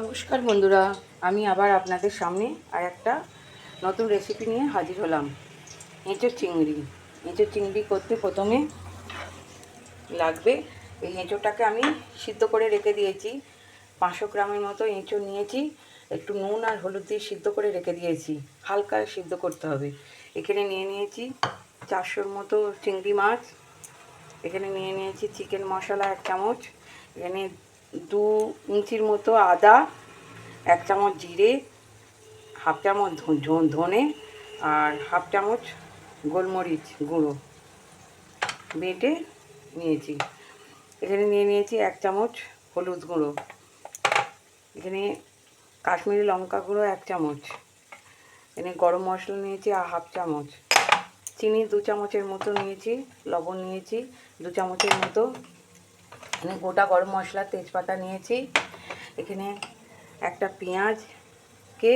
নমস্কার বন্ধুরা, আমি আবার আপনাদের সামনে আর একটা নতুন রেসিপি নিয়ে হাজির হলাম। এঁচোর চিংড়ি। এঁচোর চিংড়ি করতে প্রথমে লাগবে, এই এঁচোরটাকে আমি সিদ্ধ করে রেখে দিয়েছি। পাঁচশো গ্রামের মতো এঁচোর নিয়েছি, একটু নুন আর হলুদ দিয়ে সিদ্ধ করে রেখে দিয়েছি। হালকা সিদ্ধ করতে হবে। এখানে নিয়ে নিয়েছি চারশোর মতো চিংড়ি মাছ। এখানে নিয়ে নিয়েছি চিকেন মশলা এক চামচ। এখানে দু ইঞ্চির মতো আদা, এক চামচ জিরে, হাফ চামচ ধনে আর হাফ চামচ গোলমরিচ গুঁড়ো বেটে নিয়েছি। এখানে নিয়ে নিয়েছি এক চামচ হলুদ গুঁড়ো। এখানে কাশ্মীরি লঙ্কা গুঁড়ো এক চামচ। এখানে গরম মশলা নিয়েছি আর হাফ চামচ। চিনি দু চামচের মতো নিয়েছি, লবণ নিয়েছি দু চামচের মতো। এখানে গোটা গরম মশলা তেজপাতা নিয়েছি। এখানে একটা পেঁয়াজকে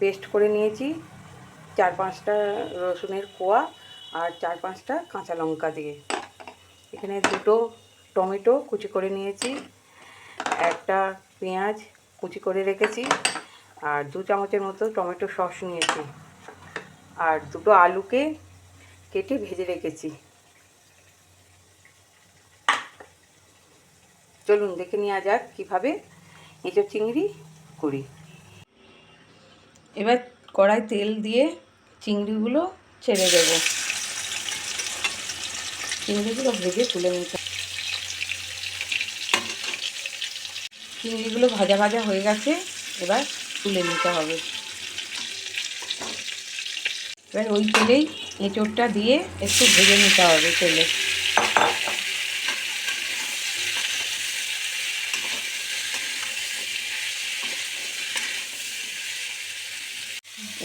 পেস্ট করে নিয়েছি। চার পাঁচটা রসুনের কোয়া আর চার পাঁচটা কাঁচা লঙ্কা দিয়ে। এখানে দুটো টমেটো কুচি করে নিয়েছি, একটা পেঁয়াজ কুচি করে রেখেছি আর দু চামচের মতো টমেটো সস নিয়েছি। আর দুটো আলুকে কেটে ভেজে রেখেছি। চলুন দেখে নেওয়া যাক কীভাবে এঁচোর চিংড়ি করি। এবার কড়াই তেল দিয়ে চিংড়িগুলো ছেড়ে দেব। চিংড়িগুলো ভেজে তুলে নিতে চিংড়িগুলো ভাজা ভাজা হয়ে গেছে, এবার তুলে নিতে হবে। এবার ওই তেলেই এঁচোড়টা দিয়ে একটু ভেজে নিতে হবে তেলে।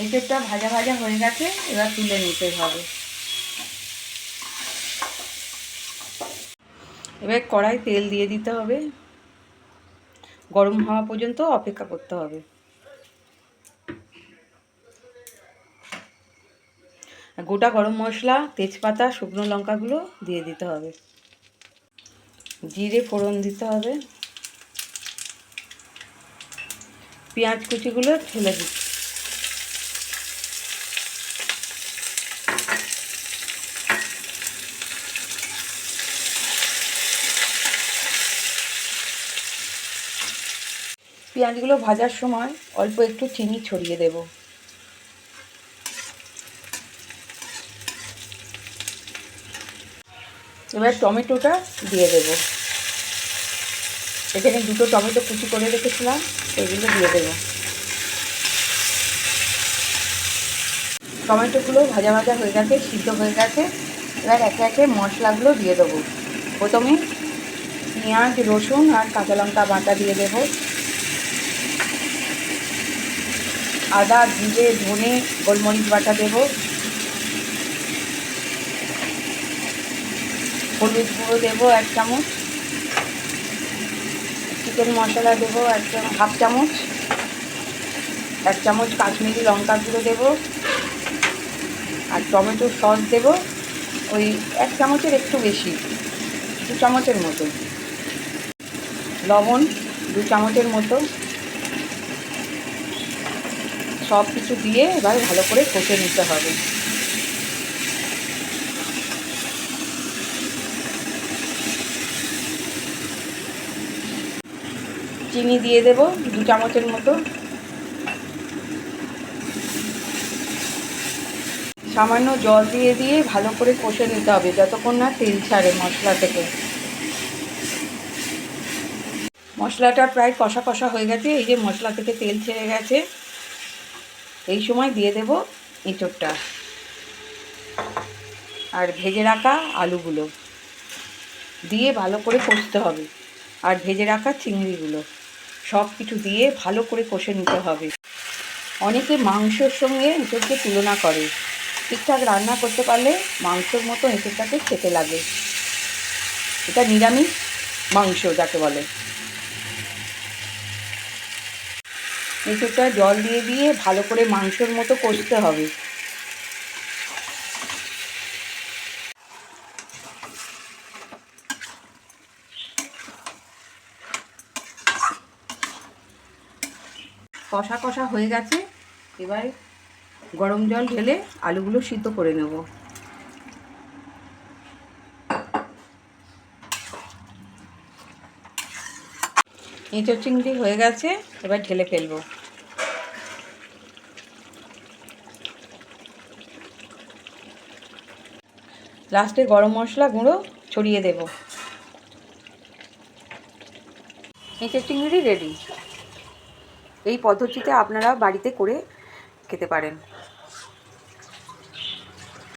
এঁচোড়টা ভাজা ভাজা হয়ে গেছে, এবার তুলে নিতে হবে। এবার কড়াই তেল দিয়ে দিতে হবে। গরম হওয়া পর্যন্ত অপেক্ষা করতে হবে। গোটা গরম মশলা, তেজপাতা, শুকনো লঙ্কাগুলো দিয়ে দিতে হবে। জিরে ফোড়ন দিতে হবে। পেঁয়াজ কুচিগুলো ঢেলে দিতে পেঁয়াজগুলো ভাজার সময় অল্প একটু চিনি ছড়িয়ে দেব। এবার টমেটোটা দিয়ে দেব। এখানে দুটো টমেটো কুচি করে রেখেছিলাম, সেগুলো দিয়ে দেব। টমেটোগুলো ভাজা ভাজা হয়ে গেছে, সিদ্ধ হয়ে গেছে। এবার একে একে মশলাগুলো দিয়ে দেবো। প্রথমে পেঁয়াজ, রসুন আর কাঁচা লঙ্কা বাটা দিয়ে দেবো। আদা, জিরে, ধনে, গোলমরিচ বাটা দেব। হলুদ গুঁড়ো দেবো এক চামচ। চিকেন মশলা দেবো এক চামচ হাফ চামচ। এক চামচ কাশ্মীরি লঙ্কা গুঁড়ো দেবো। আর টমেটো সস দেবো। ওই এক চামচের একটু বেশি, দু চামচের মতো। লবণ দু চামচের মতো। সব কিছু দিয়ে এবার ভালো করে কষে নিতে হবে। চিনি দিয়ে দেব দু চামচের মতো। সামান্য জল দিয়ে দিয়ে ভালো করে কষে নিতে হবে, যতক্ষণ না তেল ছাড়ে মশলা থেকে। মশলাটা প্রায় কষা কষা হয়ে গেছে, এই যে মশলা থেকে তেল ছেড়ে গেছে। এই সময় দিয়ে দেব এঁচোড়টা। আর ভেজে রাখা আলুগুলো। দিয়ে ভালো করে কষতে হবে। আর ভেজে রাখা চিংড়িগুলো। সব কিছু দিয়ে ভালো করে কষে নিতে হবে। অনেকে মাংসর সঙ্গে এঁচোড়কে তুলনা করে। ঠিকঠাক রান্না করতে পারলে মাংসর মতো এঁচোড়টাকে খেতে লাগে। এটা নিরামিষ মাংস যাকে বলে। এঁচোড়টা জল দিয়ে দিয়ে ভালো করে মাংসর মতো কষতে হবে। কষা কষা হয়ে গেছে। এবার গরম জল ঢেলে আলুগুলো সিদ্ধ করে নেব। এঁচড় চিংড়ি হয়ে গেছে, এবার ঢেলে ফেলব। লাস্টে গরম মশলা গুঁড়ো ছড়িয়ে দেব। এঁচড় চিংড়ি রেডি এই পদ্ধতিতে আপনারা বাড়িতে করে খেতে পারেন।